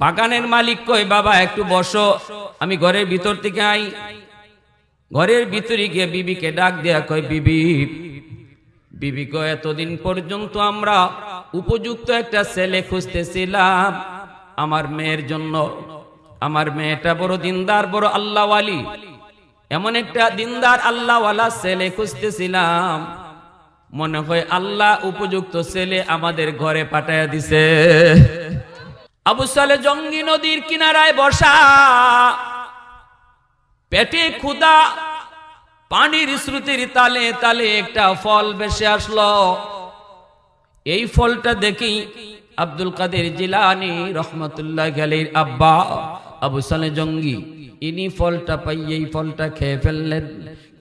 বাগানের মালিক কই, বাবা, একটু বসো। আমি ঘরের ভিতর থেকে আই। ঘরের ভিতরে গিয়ে বিবিকে ডাক দেয়া কয়, বিবি বিবি কয় এতদিন পর্যন্ত আমরা উপযুক্ত একটা ছেলে খুঁজতেছিলাম। আমার মেয়ের জন্য। আমার মেয়েটা বড় দিনদার, বড় আল্লাহওয়ালি। এমন একটা দিনদার, আল্লাহওয়ালা ছেলে খুঁজতেছিলাম। মনে হয় আল্লাহ উপযুক্ত ছেলে আমাদের ঘরে পাঠাইয়া দিছে। আবু সালে জঙ্গি নদীর কিনারায় বসা। পেটে ক্ষুদা, পানির শ্রুতির তালে তালে একটা ফল বেসে আসলো। এই ফলটা দেখি আব্দুল কাদের জিলানি রহমতুল্লাহ গালির আব্বা আবু সালে জঙ্গি, ইনি ফলটা পাই এই ফলটা খেয়ে ফেললেন।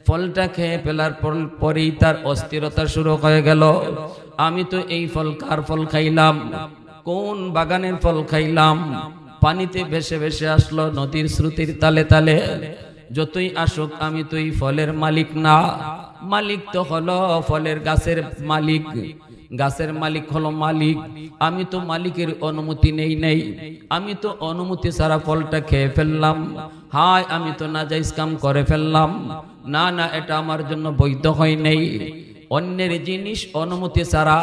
ফলটা খেয়ে ফেলার পর পরেই তার অস্থিরতা শুরু হয়ে গেল। আমি তো এই ফল কার ফল খাইলাম? কোন বাগানের ফল খাইলাম? পানিতে ভেসে ভেসে আসলো নদীর শ্রুতির তালে তালে। যতই আসুক, আমি তুই ফলের মালিক না। মালিক তো হলো ফলের গাছের মালিক। গাছের মালিক হলো মালিক। আমি তো মালিকের অনুমতি নেই নেই। আমি তো অনুমতি ছাড়া ফলটা খেয়ে ফেললাম। হায়, আমি তো নাজাইজ কাম করে ফেললাম। না না, এটা আমার জন্য বৈধ হয় নেই। অন্যের জিনিস অনুমতি ছাড়া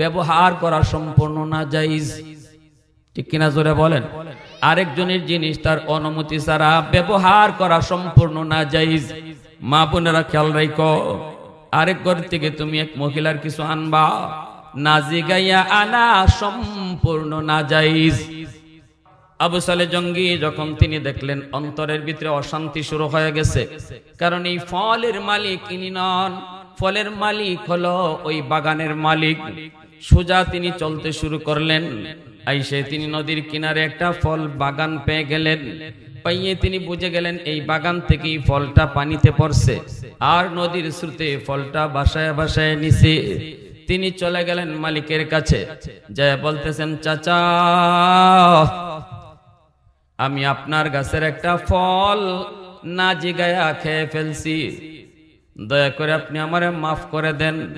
ব্যবহার করা সম্পূর্ণ না যাইজ ঠিক কিনা জোরে বলেন? আরেকজনের জিনিস তার অনুমতি ছাড়া ব্যবহার করা সম্পূর্ণ না যাইজ মা বোনেরা খেয়াল রাখো আরেক ঘর থেকে তুমি এক মহিলার কিছু আনবা নাজি গাইয়া আনা সম্পূর্ণ না যাইজ আবু সালে জঙ্গি যখন তিনি দেখলেন, অন্তরের ভিতরে অশান্তি শুরু হয়ে গেছে, কারণ এই ফলের মালিক ইনি নন। ফলের মালিক হলো ওই বাগানের মালিক। সোজা তিনি চলতে শুরু করলেন। আইসে তিনি নদীর কিনারে একটা ফল বাগান পেয়ে গেলেন। পাইয়ে তিনি বুঝে গেলেন, এই বাগান থেকেই ফলটা পানিতে পড়ছে। আর নদীর স্রোতে ফলটা বাসায় বাসায় নিছে। তিনি চলে গেলেন মালিকের কাছে। যা বলতেছেন, চাচা, আমি আপনার গাছের একটা ফল না জিগায়া খেয়ে ফেলছি। দয়া করে আপনি আমারে মাফ করে দেন।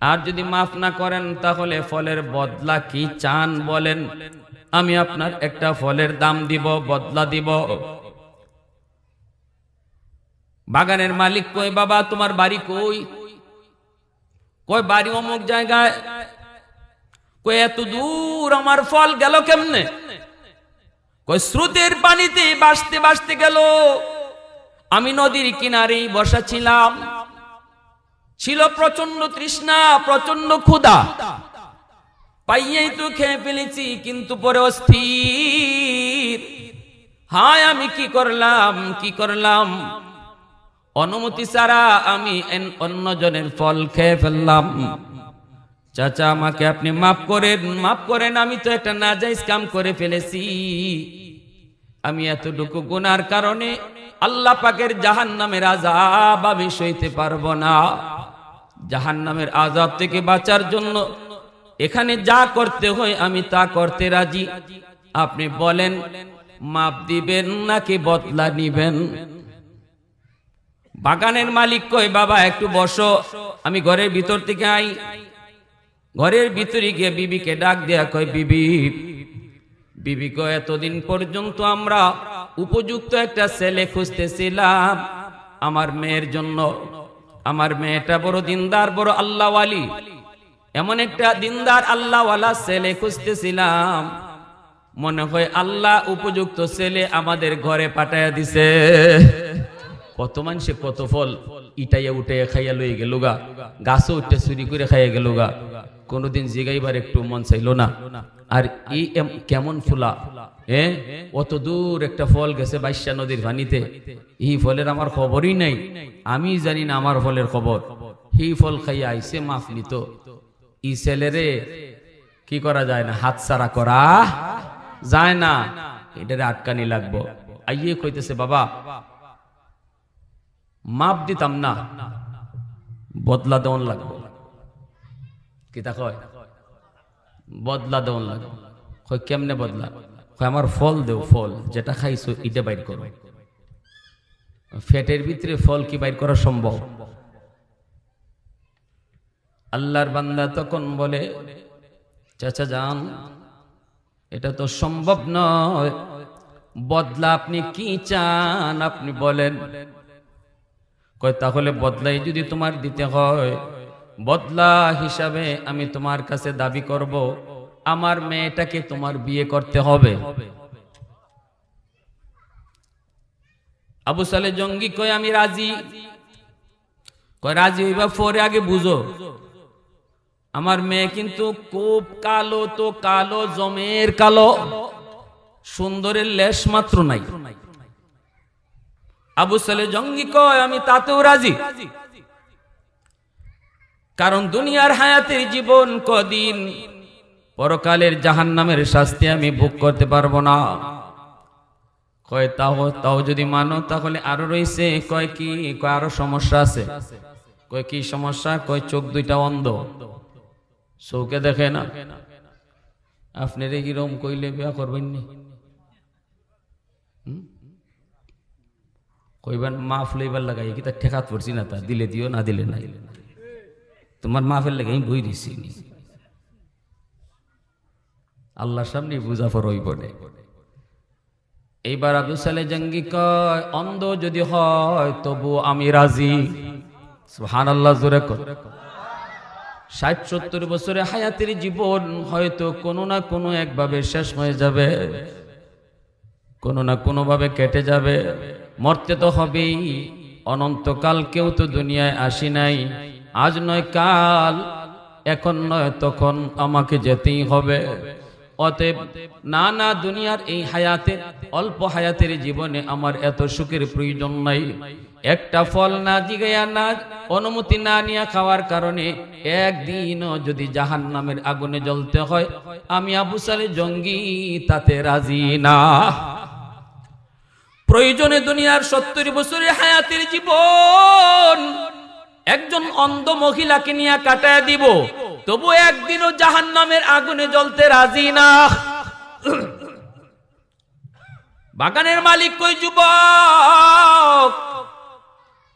আর যদি মাফ না করেন, তাহলে ফলের বদলা কি চান বলেন? আমি আপনার একটা ফলের দাম দিব, বদলা দিব। বাগানের মালিক কই, বাবা? তোমার বাড়ি কই? কই বাড়ি অমুক জায়গায়? কই এত দূর আমার ফল গেল কেমনে? কই স্রোতের পানিতে বাসতে বাসতে গেল। আমি নদীর কিনারেই বসা ছিলাম ছিল প্রচণ্ড তৃষ্ণা প্রচণ্ড ক্ষুধা। পাইয়েই তো খেয়ে ফেলেছি, কিন্তু পরে অস্থির। হায়, আমি কি করলাম কি করলাম? অনুমতি ছাড়া আমি অন্যজনের ফল খেয়ে ফেললাম। চাচা, আমাকে আপনি মাফ করেন মাফ করেন, আমি তো একটা নাজাইজ কাম করে ফেলেছি। আমি এতটুকু গুনার কারণে আল্লাহ পাকের জাহান নামের আজাব আমি সইতে পারব না। জাহান নামের আজাব থেকে বাঁচার জন্য এখানে যা করতে হয় আমি তা করতে রাজি। আপনি বলেন, মাপ দিবেন নাকি বদলা নিবেন? বাগানের মালিক কই বাবা, একটু বসো, আমি ঘরের ভিতর থেকে আই। ঘরের ভিতরে গিয়ে বিবিকে ডাক দেয়া কয়, বিবি বিবি কয় এতদিন পর্যন্ত আমরা উপযুক্ত একটা ছেলে খুঁজতেছিলাম। আমার মেয়ের জন্য। আমার মেয়েটা বড় দিনদার, বড় আল্লাহওয়ালি। এমন একটা দিনদার, আল্লাহওয়ালা ছেলে খুঁজতেছিলাম। মনে হয় আল্লাহ উপযুক্ত ছেলে আমাদের ঘরে পাঠাইয়া দিছে। কত মানুষে কত ফল। ইটাইয়া উঠে খাইয়া লই গেল গা। গাছও উঠে চুরি করে খাইয়া গেল গা। কোনোদিন জিগাইবার একটু মন চাইলো না। আর এই কেমন ফুলা। এ, অত দূর একটা ফল গেছে বাইশা নদীর পানিতে এই ফলের আমার খবরই নাই। আমি জানি না আমার ফলের খবর। সেই ফল খাইয়া আইসে মাফ নিত। ই ছেলেরে কি করা যায় না? হাত সারা করা যায় না। এটারে আটকানি লাগবো। আইয়ে কইতেছে, বাবা, মাপ দিতাম না। বদলা দেওয়ান লাগবো। কিতা কয়? বদলা দেওয়ান লাগবো। কেমনে বদলা? আমার ফল দেও, ফল, যেটা খাইছো এটা বাইর করো। ফ্যাটের ভিতরে ফল কি বাইর করা সম্ভব? আল্লাহর বান্দা তখন বলে, চাচা যান, এটা তো সম্ভব নয়। বদলা আপনি কি চান, আপনি বলেন। কয়, তাহলে বদলাই যদি তোমার দিতে হয়, বদলা হিসাবে আমি তোমার কাছে দাবি করব। আমার মেয়েটাকে তোমার বিয়ে করতে হবে। আবু সালে জঙ্গি কয়, আমি রাজি। কয়, রাজি হইবা পরে আগে বুঝো। আমার মেয়ে কিন্তু খুব কালো তো কালো, জমের কালো, সুন্দরের লেশ মাত্র নাই। আবু সালে জঙ্গি কয়, আমি তাতেও রাজি। কারণ দুনিয়ার হায়াতের জীবন কদিন পরকালের জাহান নামের শাস্তি আমি ভোগ করতে পারব না। কয়, তাও তাও যদি মানো, তাহলে আরও রয়েছে। কয়, কি, কয়, আরও সমস্যা আছে। কয়, কি সমস্যা? কয়, চোখ দুইটা অন্ধ। চৌকে দেখে না। আপনি রে কিরম কইলে বিয়া করবেন নি? কইবেন, মাফ লইবার লাগাই কি তার ঠেকাত পড়ছি না তা? দিলে দিও, না দিলে নাই। তোমার মাফের লাগে আমি বই দিছি। নি আল্লাহর সামনে বুঝা পর ওই বনে এইবার আবু সালে জঙ্গি কয়, অন্ধ যদি হয়, তবু আমি রাজি। সুহান আল্লাহ জোরে কর। ষাট সত্তর বছরে হায়াতের জীবন হয়তো কোনো না কোনো একভাবে শেষ হয়ে যাবে, কোনো না কোনো ভাবে কেটে যাবে। মরতে তো হবেই, অনন্তকাল কেউ তো দুনিয়ায় আসি নাই। আজ নয় কাল, এখন নয় তখন আমাকে যেতেই হবে। অতএব না না দুনিয়ার এই হায়াতে অল্প হায়াতের জীবনে আমার এত সুখের প্রয়োজন নাই। একটা ফল না জিগাইয়া না অনুমতি না নিয়ে খাওয়ার কারণে একদিনও যদি জাহান নামের আগুনে জ্বলতে হয়, আমি আবু সালে জঙ্গি, তাতে রাজি না। প্রয়োজনে দুনিয়ার সত্তর বছরের হায়াতের জীবন একজন অন্ধ মহিলাকে নিয়ে কাটায় দিব। তবু একদিনও জাহান নামের আগুনে জ্বলতে রাজি না। বাগানের মালিক কই, যুবক?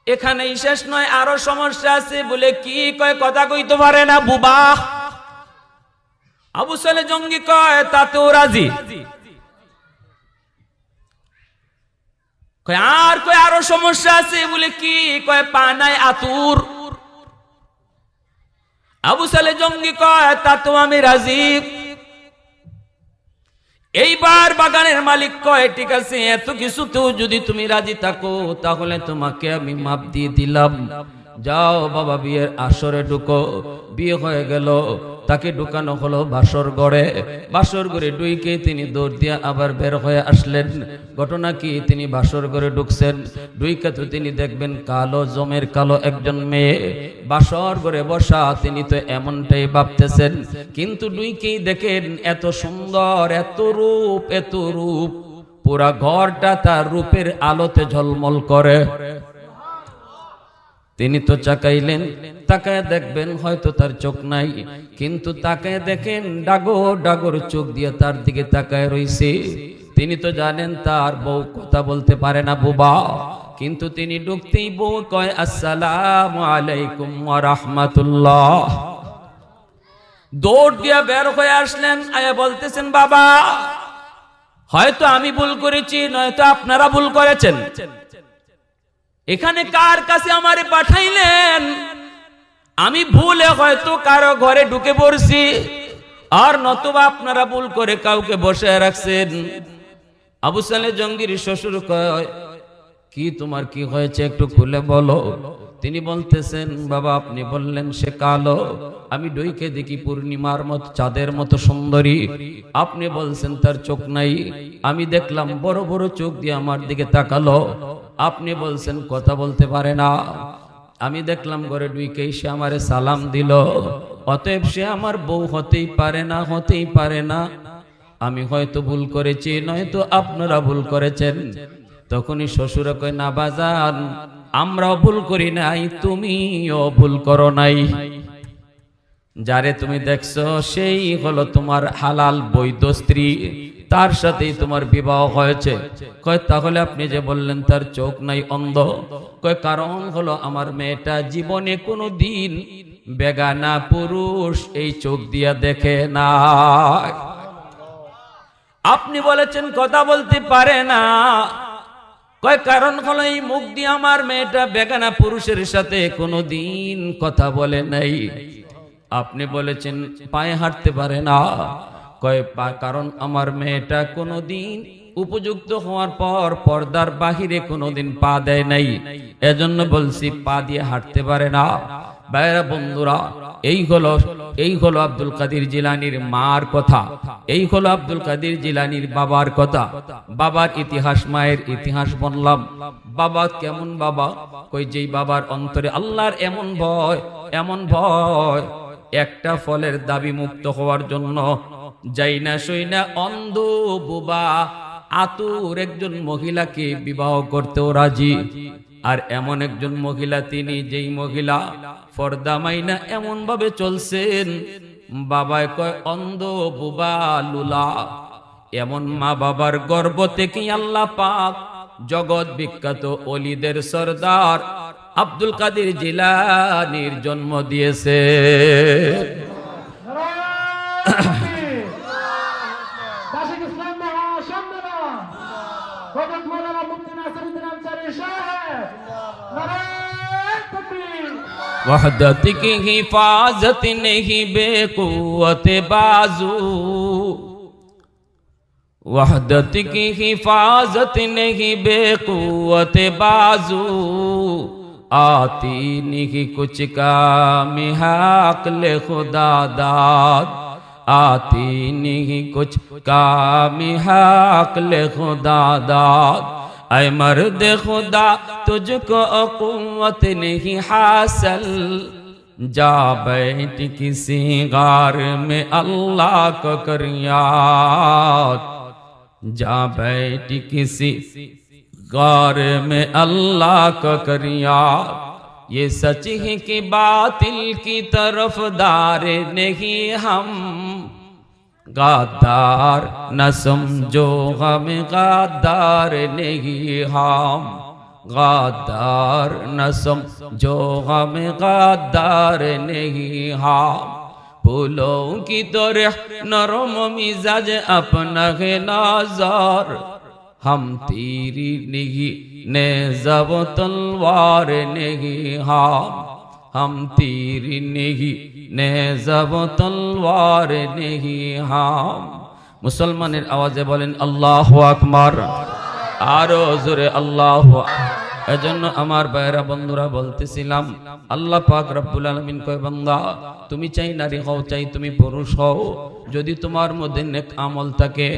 এখানেই শেষ নয়, আরও সমস্যা আছে বলে কি কয়, কথা কইতে পারে না বুবা। আবু সালে জঙ্গি কয়, তাতেও রাজি। কয়, আর কয়, আরও সমস্যা আছে? বলে, কি? কয়, পানায় আতুর। আবু সালে জঙ্গি কয়, তা তো আমি রাজি। এইবার বাগানের মালিক কয়, ঠিক আছে, এত কিছু কিছুতেও যদি তুমি রাজি থাকো, তাহলে তোমাকে আমি মাপ দিয়ে দিলাম। যাও বাবা বিয়ের আসরে ঢুকো। বিয়ে হয়ে গেল, তাকে ঢুকানো হলো বাসর গড়ে। বাসর ঘরে ডুইকে তিনি দৌড় দিয়ে আবার বের হয়ে আসলেন। ঘটনা কি? তিনি বাসর ঘরে ঢুকছেন। ডুইকে তো তিনি দেখবেন কালো জমের কালো একজন মেয়ে। বাসর গড়ে বসা তিনি তো এমনটাই ভাবতেছেন। কিন্তু ডুইকেই দেখেন এত সুন্দর, এত রূপ এত রূপ। পুরা ঘরটা তার রূপের আলোতে ঝলমল করে। তিনি তো চাকাইলেন, তাকায় দেখবেন হয়তো তার চোখ নাই। কিন্তু তাকায় দেখেন ডাগর ডাগর চোখ দিয়ে তার দিকে তাকায় রইছে। তিনি তো জানেন তার বউ কথা বলতে পারে না বুবা। কিন্তু তিনি ঢুকতেই বউ কয়, আসসালাম আলাইকুম রাহমাতুল্লাহ। দৌড় দিয়া বের হয়ে আসলেন, আয়া বলতেছেন, বাবা, হয়তো আমি ভুল করেছি, নয়তো আপনারা ভুল করেছেন। এখানে কার কাছে আমারে পাঠাইলেন? আমি ভুলে হয়তো কারও ঘরে ঢুকে পড়ছি। আর নতুবা আপনারা ভুল করে কাউকে বসে রাখছেন। আবু সালে জঙ্গির শ্বশুর কয় কি তোমার কি হয়েছে একটু খুলে বলো? তিনি বলতেছেন, বাবা, আপনি বললেন সে কালো। আমি ডইকে দেখি পূর্ণিমার মতো, চাঁদের মতো সুন্দরী। আপনি বলছেন তার চোখ নাই। আমি দেখলাম বড় বড় চোখ দিয়ে আমার দিকে তাকালো। আপনি বলছেন, কথা বলতে পারে না। আমি দেখলাম ঘরে ডুইকে সে আমারে সালাম দিল। অতএব সে আমার বউ হতেই পারে না, হতেই পারে না। আমি হয়তো ভুল করেছি, নয়তো আপনারা ভুল করেছেন। তখনই শ্বশুরে কয়, না বাজান, আমরাও ভুল করি নাই, তুমিও ভুল করো নাই। যারে তুমি দেখছ, সেই হলো তোমার হালাল বৈধ স্ত্রী, তার সাথেই তোমার বিবাহ হয়েছে। কয়, তাহলে আপনি যে বললেন, তার চোখ নাই অন্ধ। কয়, কারণ হলো আমার মেয়েটা জীবনে কোনো দিন বেগানা পুরুষ এই চোখ দিয়া দেখে না আপনি বলেছেন, কথা বলতে পারে না। কয়, কারণ হলো এই মুখ দিয়ে আমার মেয়েটা বেগানা পুরুষের সাথে কোনো দিন কথা বলে নাই। আপনি বলেছেন, পায়ে হাঁটতে পারে না। কয় কারণ আমার মেয়েটা কোনো দিন উপযুক্ত হওয়ার পর পর্দার বাহিরে কোনোদিন পা দেয় নাই। এজন্য বলছি, পা দিয়ে হাঁটতে পারে না। বাইরা বন্ধুরা, এই হলো এই হলো আব্দুল কাদির জিলানির মার কথা। এই হলো আব্দুল কাদির জিলানির বাবার কথা। বাবার ইতিহাস, মায়ের ইতিহাস বললাম। বাবা কেমন বাবা? কই যেই বাবার অন্তরে আল্লাহর এমন ভয় এমন ভয়, একটা ফলের দাবি মুক্ত হওয়ার জন্য যাই না সই না অন্ধ বুবা। আতুর একজন মহিলাকে বিবাহ করতেও রাজি। আর এমন একজন মহিলা, তিনি যেই মহিলা ফর্দা মাইনা এমন ভাবে চলছেন, বাবায় কয়, অন্ধ বুবা লুলা, এমন মা বাবার গর্ব থেকেই আল্লাহ পাক জগৎ বিখ্যাত অলিদের সর্দার আব্দুল কাদের জিলানির জন্ম দিয়েছে। وحدت کی حفاظت نہیں، بے قوت بازو۔ وحدت کی حفاظت نہیں، بے قوت بازو۔ آتی نہیں کچھ کام حقل خدا داد۔ آتی نہیں کچھ کام حقل خدا داد۔ اے مرد خدا تجھ کو قوت نہیں حاصل۔ جا بیٹھ کسی غار میں اللہ کو کریات جا بیٹ کسی غار میں اللہ کو کریات یہ سچ ہی کہ باطل کی طرف دار نہیں ہم۔ गादार न समझो हम गादार नहीं हम गादार न समझो हम गादार नहीं हम फूलों की तरह नरम मिजाज अपना है नाजार हम तेरी नहीं ने जब तलवार नहीं हम ہم تیر نہیں تیری تلوار نہیں ہم۔ مسلمان آوازے بولن اللہ ہوا آروزر اللہ ہوا এজন্য আমার বাইরা বন্ধুরা, বলতেছিলাম, আল্লাহ পাক রব্বুল আলামিন কয়, বান্দা, তুমি চাই নারী হও, চাই তুমি পুরুষ হও। যদি তোমার মধ্যে নেক আমল থাকে,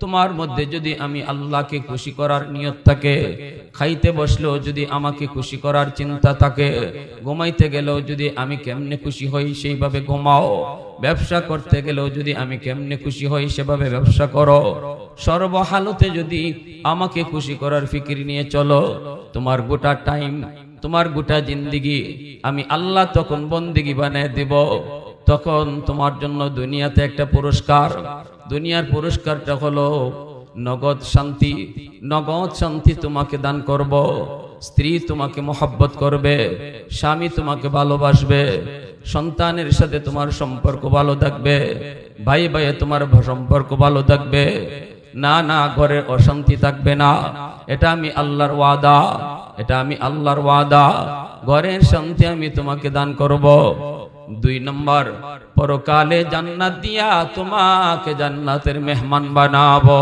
তোমার মধ্যে যদি আমি আল্লাহকে খুশি করার নিয়ত থাকে, খাইতে বসলেও যদি আমাকে খুশি করার চিন্তা থাকে, ঘুমাইতে গেলেও যদি আমি কেমনে খুশি হই, সেইভাবে ঘুমাও। ব্যবসা করতে গেলেও যদি আমি কেমনে খুশি হই সেভাবে ব্যবসা করো। সর্বহালতে যদি আমাকে খুশি করার ফিকির নিয়ে চলো, তোমার গোটা টাইম, তোমার গোটা জিন্দিগি আমি আল্লাহ তখন বন্দিগি বানিয়ে দিব। তখন তোমার জন্য দুনিয়াতে একটা পুরস্কার। দুনিয়ার পুরস্কারটা হলো নগদ শান্তি। নগদ শান্তি তোমাকে দান করব। স্ত্রী তোমাকে মোহাব্বত করবে। স্বামী তোমাকে ভালোবাসবে। সন্তানের সাথে তোমার সম্পর্ক ভালো থাকবে, ভাই ভাইয়ে তোমার সম্পর্ক ভালো থাকবে, না না, ঘরে অশান্তি থাকবে না। এটা আমি আল্লাহর ওয়াদা, এটা আমি আল্লাহর ওয়াদা। ঘরের শান্তি আমি তোমাকে দান করব। দুই নম্বর, পরকালে জান্নাত দিয়া তোমাকে জান্নাতের মেহমান বানাবো।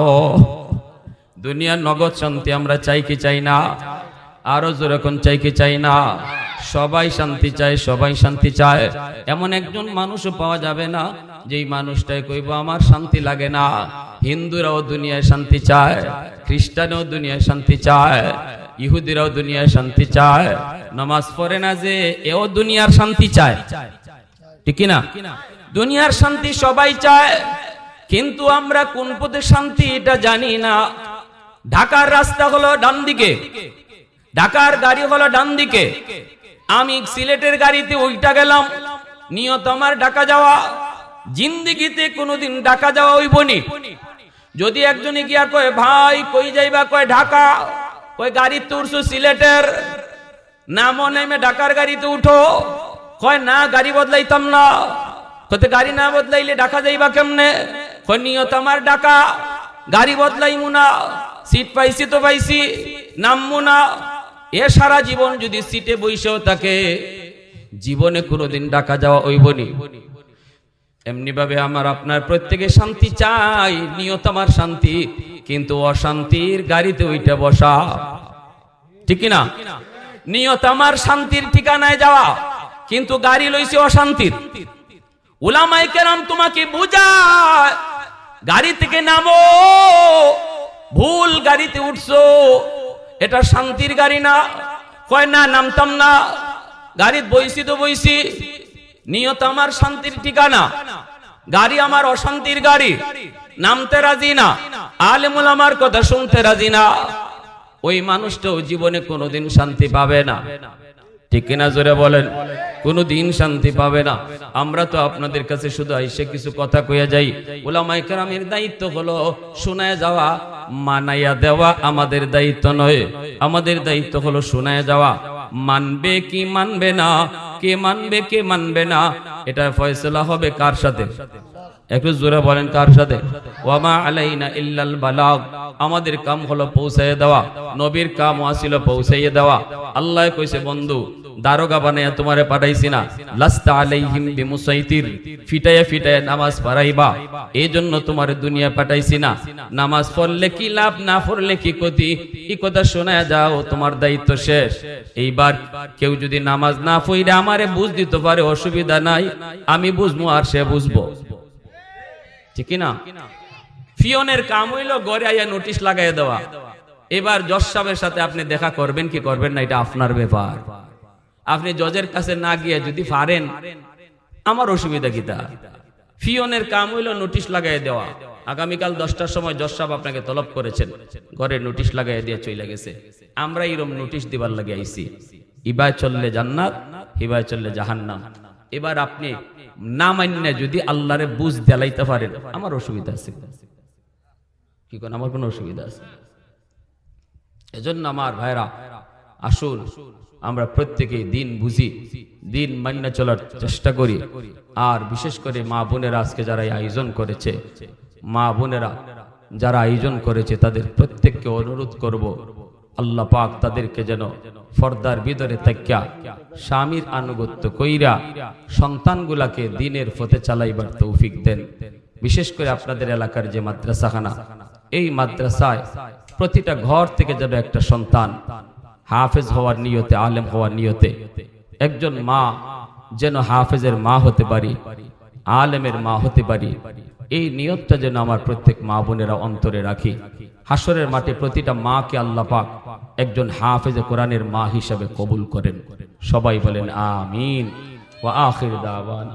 দুনিয়ার নগদ শান্তি আমরা চাই কি চাই না? আরও যেরকম চাই কি চাই না? সবাই শান্তি চায়, সবাই শান্তি চায়। এমন একজন মানুষও পাওয়া যাবে না, যেই মানুষটাই কইব, আমার শান্তি লাগে না। হিন্দুরাও দুনিয়ায় শান্তি চায়, খ্রিস্টানও দুনিয়ায় শান্তি চায়, ইহুদিরাও দুনিয়ায় শান্তি চায়। নামাজ পড়ে না যে, এও দুনিয়ার শান্তি চায়। ঠিক কি না দুনিয়ার শান্তি সবাই চায়, কিন্তু আমরা কোন পথে শান্তি এটা জানি না। ঢাকার রাস্তা হলো ডান দিকে, ঢাকার গাড়ি হলো ডান দিকে আমি সিলেটের গাড়িতে ওইটা গেলাম। নিয়ত আমার ঢাকা যাওয়া। জিন্দিগিতে কোনোদিন ঢাকা যাওয়া হইবনি। যদি একজনে গিয়া কয়, ভাই, কই যাইবা? কয়, ঢাকা। কয়, গাড়ি তুরছু সিলেটের। নামও নেমে ঢাকার গাড়িতে উঠো। কয়, না, গাড়ি বদলাইতাম না। কতে গাড়ি না বদলাইলে ঢাকা যাইবা কেমনে? কয়, নিয়ত আমার ঢাকা গাড়ি বদলাইমু না। সিট পাইছি তো পাইছি। নামমু না। এ সারা জীবন যদি সিটে বইসেও থাকে, জীবনে কোনোদিন ডাকা যাওয়া ওইবনি এমনি ভাবে আমার আপনার প্রত্যেকে শান্তি চাই, নিয়ত আমার শান্তি, কিন্তু অশান্তির গাড়িতে ওইটা বসা, ঠিক না নিয়ত আমার শান্তির ঠিকানায় যাওয়া, কিন্তু গাড়ি লইছে অশান্তির। উলামাই কেরাম তোমাকে বুঝায়, গাড়ি থেকে নামো, ভুল গাড়িতে উঠছো এটা শান্তির গাড়ি না। কয়, না, নামতাম না। গাড়ি বইছি তো বইছি। নিয়ত আমার শান্তির ঠিকানা। গাড়ি আমার অশান্তির গাড়ি। নামতে রাজি না। আলমুল আমার কথা শুনতে রাজি না। ওই মানুষটাও জীবনে কোনোদিন শান্তি পাবে না। ঠিক কিনা জোরে বলেন? কোনো দিন শান্তি পাবে না। আমরা তো আপনাদের কাছে শুধু আইসে কিছু কথা কইয়া যাই। ওলামাই দায়িত্ব হলো শোনায় যাওয়া, মানাইয়া দেওয়া আমাদের দায়িত্ব নয়। আমাদের দায়িত্ব হলো শোনায় যাওয়া। মানবে কি মানবে না, কে মানবে কে মানবে না, এটা ফয়সলা হবে কার সাথে? একটু জোরে বলেন কার সাথে। ওয়ামা আলাইনা ইল্লাল বালাগ। আমাদের কাম হলো পৌঁছাইয়ে দেওয়া। নবীর কাম আসিল পৌঁছাইয়ে দেওয়া। আল্লাহ কইছে, বন্ধু, দারোগা বানাইয়া তোমারে পাঠাইছি না। লাস্তা আলাইহিম বিমুসাইতির। ফিটাইয়া ফিটাইয়া নামাজ পড়াইবা। এই জন্য তোমার দুনিয়া পাঠাইছি না। নামাজ পড়লে কি লাভ, না পড়লে কি ক্ষতি? এই কথা শোনায় যাও, তোমার দায়িত্ব শেষ। এইবার কেউ যদি নামাজ না পড়ে আমারে বুঝ দিতে পারে, অসুবিধা নাই। আমি বুঝব আর সে বুঝব। ঠিক না ফিওনের কাম হইল গড়ে আইয়া নোটিশ লাগাই দেওয়া। এবার জজ সাহেবের সাথে আপনি দেখা করবেন কি করবেন না, এটা আপনার ব্যাপার। আপনি জজের কাছে না গিয়ে যদি পারেন, আমার অসুবিধা কি তা ফিওনের কাম হইল নোটিশ লাগাই দেওয়া। আগামীকাল দশটার সময় জজ সাহেব আপনাকে তলব করেছেন। ঘরে নোটিশ লাগাই দিয়ে চলে গেছে। আমরা এরম নোটিশ দিবার লাগে আইছি। ইবায় চললে জান্নাত, হিবায় চললে জাহান্নাম। এবার আপনি না মান্য যদি আল্লাহরে বুঝ দেলাইতে পারেন, আমার অসুবিধা আছে। কি কোন, আমার কোনো অসুবিধা আছে? এজন্য আমার ভাইরা, আসুন, আমরা প্রত্যেকেই দিন বুঝি, দিন মান্য চলার চেষ্টা করি। আর বিশেষ করে মা বোনেরা আজকে যারা আয়োজন করেছে, মা বোনেরা যারা আয়োজন করেছে, তাদের প্রত্যেককে অনুরোধ করব আল্লাহ পাক তাদেরকে যেন ফর্দার ভিতরে থাকিয়া স্বামীর আনুগত্য কইরা সন্তানগুলাকে দিনের পথে চালাইবার তৌফিক দেন। বিশেষ করে আপনাদের এলাকার যে মাদ্রাসাখানা, এই মাদ্রাসায় প্রতিটা ঘর থেকে যেন একটা সন্তান হাফেজ হওয়ার নিয়তে, আলেম হওয়ার নিয়তে একজন মা যেন হাফেজের মা হতে পারি, আলেমের মা হতে পারি, এই নিয়তটা যেন আমার প্রত্যেক মা বোনেরা অন্তরে রাখি। হাসরের মাঠে প্রতিটা মাকে আল্লাহ পাক একজন হাফেজে কোরআনের মা হিসাবে কবুল করেন। সবাই বলেন, আমিন। ওয়া আখির দাওয়ান